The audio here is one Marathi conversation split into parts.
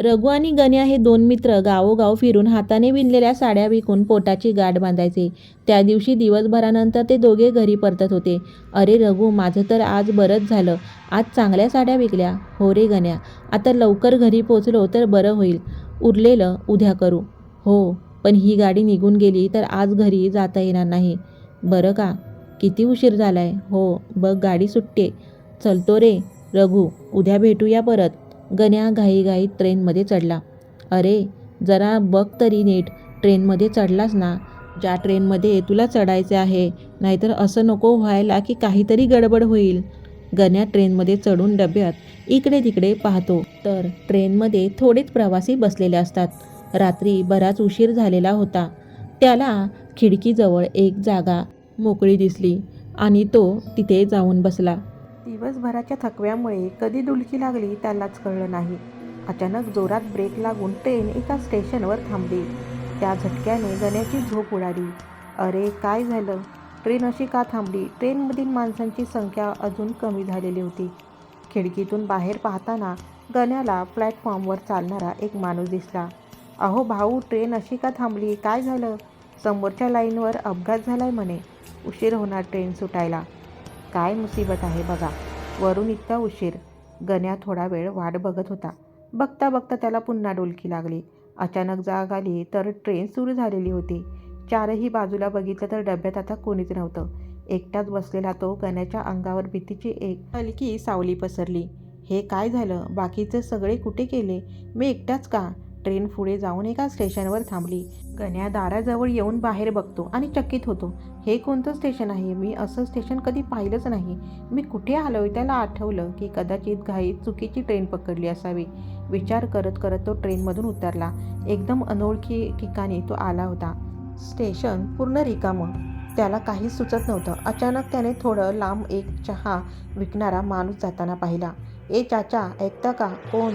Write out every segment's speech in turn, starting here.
रघु आणि गण्या हे दोन मित्र गावोगाव फिरून हाताने विणलेल्या साड्या विकून पोटाची गाठ बांधायचे. त्या दिवशी दिवसभरानंतर ते दोघे घरी परतत होते. अरे रघु माझं तर आज बरंच झालं. आज चांगल्या साड्या विकल्या. हो रे गण्या आता लवकर घरी पोचलो तर बरं होईल. उरलेलं उद्या करू. हो पण ही गाडी निघून गेली तर आज घरी जाता येणार नाही. बरं का? किती उशीर झालाय? हो बघ गाडी सुटते. चलतो रे. रघु उद्या भेटूया परत. गण्या घाईघाईत ट्रेनमध्ये चढला. अरे जरा बघ तरी नीट ट्रेनमध्ये चढलास ना? ज्या ट्रेनमध्ये तुला चढायचे आहे नाहीतर असं नको व्हायला की काहीतरी गडबड होईल. गण्या ट्रेनमध्ये चढून डब्यात इकडे तिकडे पाहतो. तर ट्रेनमध्ये थोडेच प्रवासी बसलेले असतात. रात्री बराच उशीर झालेला होता. त्याला खिडकीजवळ एक जागा मोकळी दिसली आणि तो तिथे जाऊन बसला. दिवसभराच्या थकव्यामुळे कधी डुलकी लागली त्यालाच कळलं नाही. अचानक जोरात ब्रेक लागून ट्रेन एका स्टेशनवर थांबली. त्या झटक्याने गण्याची झोप उडाली. अरे काय झालं? ट्रेन अशी का थांबली? ट्रेनमधील माणसांची संख्या अजून कमी झालेली होती. खिडकीतून बाहेर पाहताना गण्याला प्लॅटफॉर्मवर चालणारा एक माणूस दिसला. अहो भाऊ ट्रेन अशी का थांबली? काय झालं? समोरच्या लाईनवर अपघात झालाय म्हणे. उशीर होणार ट्रेन सुटायला. काय मुसीबत आहे बघा. वरून इतका उशीर. गण्या थोडा वेळ वाट बघत होता. बघता बघता त्याला पुन्हा डोलकी लागली. अचानक जाग आली तर ट्रेन सुरू झालेली होती. चारही बाजूला बघितलं तर डब्यात आता कोणीच नव्हतं. एकटाच बसलेला तो गण्याच्या अंगावर भीतीची एक हलकी सावली पसरली. हे काय झालं? बाकीचे सगळे कुठे गेले? मी एकटाच का? ट्रेन पुढे जाऊन एका स्टेशनवर थांबली. गण्या दाराजवळ येऊन बाहेर बघतो आणि चकित होतो. हे कोणतं स्टेशन आहे? मी असं स्टेशन कधी पाहिलंच नाही. मी कुठे आलोय? त्याला आठवलं की कदाचित घाईत चुकीची ट्रेन पकडली असावी. विचार करत करत तो ट्रेनमधून उतरला. एकदम अनोळखी ठिकाणी तो आला होता. स्टेशन पूर्ण रिकामं. त्याला काहीच सुचत नव्हतं. अचानक त्याने थोडं लांब एक चहा विकणारा माणूस जाताना पाहिला. ए चाचा ऐकता का? कोण?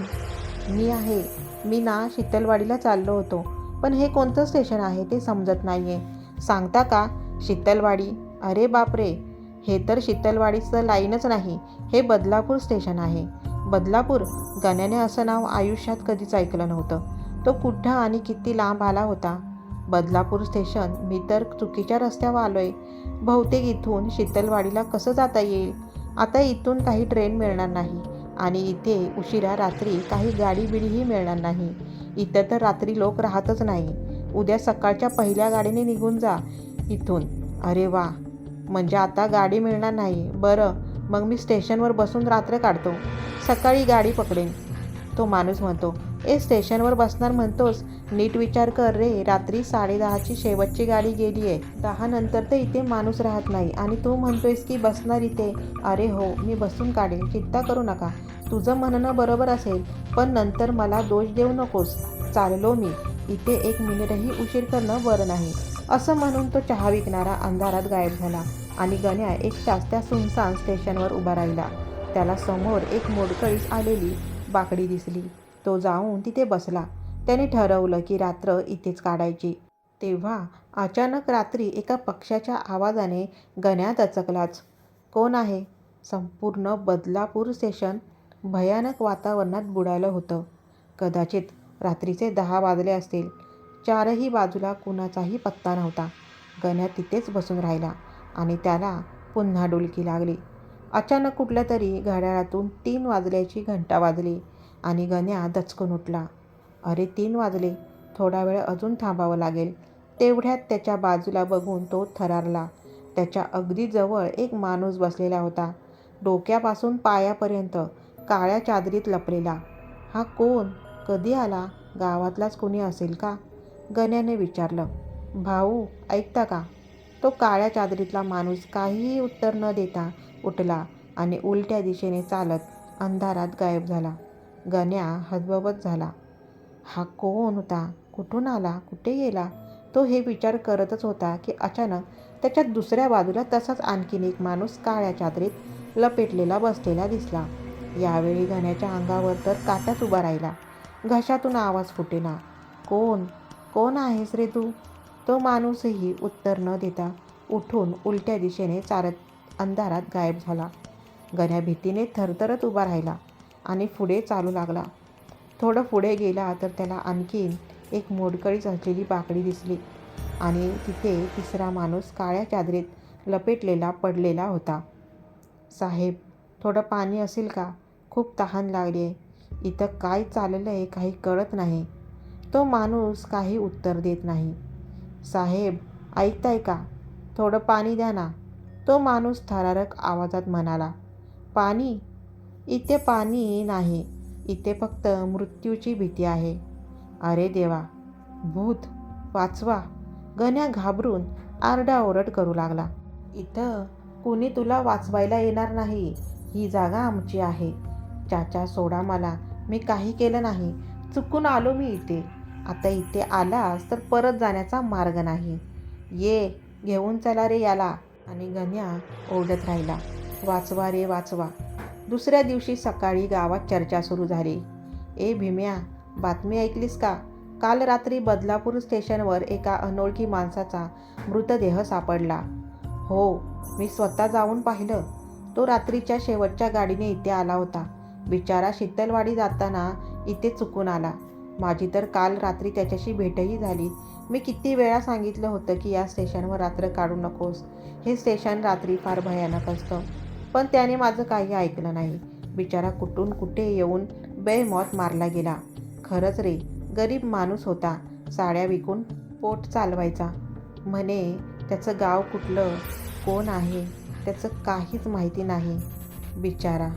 मी आहे. मी ना शीतलवाडीला चाललो होतो पण हे कोणतं स्टेशन आहे ते समजत नाही आहे सांगता का? शीतलवाडी? अरे बापरे! हे तर शीतलवाडीचं लाईनच नाही हे बदलापूर स्टेशन आहे. बदलापूर? गण्याने असं नाव आयुष्यात कधीच ऐकलं नव्हतं. तो कुठं आणि किती लांब आला होता? बदलापूर स्टेशन? मी तर चुकीच्या रस्त्यावर आलो आहे बहुतेक इथून शीतलवाडीला कसं जाता येईल? आता इथून काही ट्रेन मिळणार नाही. आणि इथे उशिरा रात्री काही गाडी बिडीही मिळणार नाही. इथं तर रात्री लोक राहतच नाही. उद्या सकाळच्या पहिल्या गाडीने निघून जा इथून. अरे वा! म्हणजे आता गाडी मिळणार नाही. बरं मग मी स्टेशनवर बसून रात्र काढतो. सकाळी गाडी पकडेन. तो माणूस म्हणतो ए स्टेशनवर बसणार म्हणतोस? नीट विचार कर रे रात्री साडेदहाची शेवटची गाडी गेली आहे. दहा नंतर तर इथे माणूस राहत नाही आणि तू म्हणतोयस की बसणार इथे. अरे हो मी बसून काढेन चिंता करू नका. तुझं म्हणणं बरोबर असेल पण नंतर मला दोष देऊ नकोस. चाललो मी. इथे एक मिनिटही उशीर करणं बरं नाही. असं म्हणून तो चहा विकणारा अंधारात गायब झाला आणि गण्या एकटाच त्या सुनसान स्टेशनवर उभा राहिला. त्याला समोर एक मोडकळीस आलेली बाकडी दिसली. तो जाऊन तिथे बसला. त्याने ठरवलं की रात्र इथेच काढायची. तेव्हा अचानक रात्री एका पक्षाच्या आवाजाने गण्या दचकलाच. कोण आहे? संपूर्ण बदलापूर स्टेशन भयानक वातावरणात बुडालं होतं. कदाचित रात्रीचे दहा वाजले असतील. चारही बाजूला कुणाचाही पत्ता नव्हता. गण्या तिथेच बसून राहिला आणि त्याला पुन्हा डुलकी लागली. अचानक कुठल्या तरी घड्याळातून तीन वाजल्याची घंटा वाजली आणि गण्या दचकून उठला. अरे तीन वाजले. थोडा वेळ अजून थांबावं लागेल. तेवढ्यात त्याच्या बाजूला बघून तो थरारला. त्याच्या अगदी जवळ एक माणूस बसलेला होता. डोक्यापासून पायापर्यंत काळ्या चादरीत लपलेला. हा कोण? कधी आला? गावातलाच कोणी असेल का? गण्याने विचारलं. भाऊ ऐकता का? तो काळ्या चादरीतला माणूस काहीही उत्तर न देता उठला आणि उलट्या दिशेने चालत अंधारात गायब झाला. गण्या हदबवत झाला. हा कोण होता? कुठून आला? कुठे गेला? तो हे विचार करतच होता की अचानक त्याच्या दुसऱ्या बाजूला तसाच आणखीन एक माणूस काळ्या चादरीत लपेटलेला बसलेला दिसला. यावेळी गण्याच्या अंगावर तर काटाच उभा राहिला. घशातून आवाज फुटेना कोण? कोण आहेस रे तू? तो माणूसही उत्तर न देता उठून उलट्या दिशेने चालत अंधारात गायब झाला. गण्या भीतीने थरथरत उभा राहिला आणि पुढे चालू लागला. थोडं पुढे गेला तर त्याला आणखीन एक मोडकळीच असलेली बाकडी दिसली आणि तिथे तिसरा माणूस काळ्या चादरीत लपेटलेला पडलेला होता. साहेब थोडं पाणी असेल का? खूप तहान लागली आहे. इथं काय चाललं आहे काही कळत नाही. तो माणूस काही उत्तर देत नाही. साहेब ऐकताय का? थोडं पाणी द्या ना. तो माणूस थरारक आवाजात म्हणाला पाणी इथे पाणी नाही इथे फक्त मृत्यूची भीती आहे. अरे देवा भूत वाचवा. गण्या घाबरून आरडाओरड करू लागला. इथं कुणी तुला वाचवायला येणार नाही ही जागा आमची आहे. चाचा सोडा मला मी काही केलं नाही चुकून आलो मी इथे. आता इथे आलास तर परत जाण्याचा मार्ग नाही. ये घेऊन चला रे याला. आणि गण्या ओरडत राहिला वाचवा रे वाचवा. दुसऱ्या दिवशी सकाळी गावात चर्चा सुरू झाली. ए भीम्या बातमी ऐकलीस का? काल रात्री बदलापूर स्टेशनवर एका अनोळखी माणसाचा मृतदेह सापडला. हो मी स्वतः जाऊन पाहिलं. तो रात्रीच्या शेवटच्या गाडीने इथे आला होता. बिचारा शीतलवाडी जाताना इथे चुकून आला. माझी तर काल रात्री त्याच्याशी भेटही झाली. मी किती वेळा सांगितलं होतं की या स्टेशनवर रात्र काढू नकोस. हे स्टेशन रात्री फार भयानक असतं. पण त्याने माझं काही ऐकलं नाही. बिचारा कुठून कुठे येऊन बेमौत मारला गेला. खरंच रे गरीब माणूस होता. साड्या विकून पोट चालवायचा. म्हणे त्याचं गाव कुठलं? कोण आहे? त्याचं काहीच माहिती नाही. बिचारा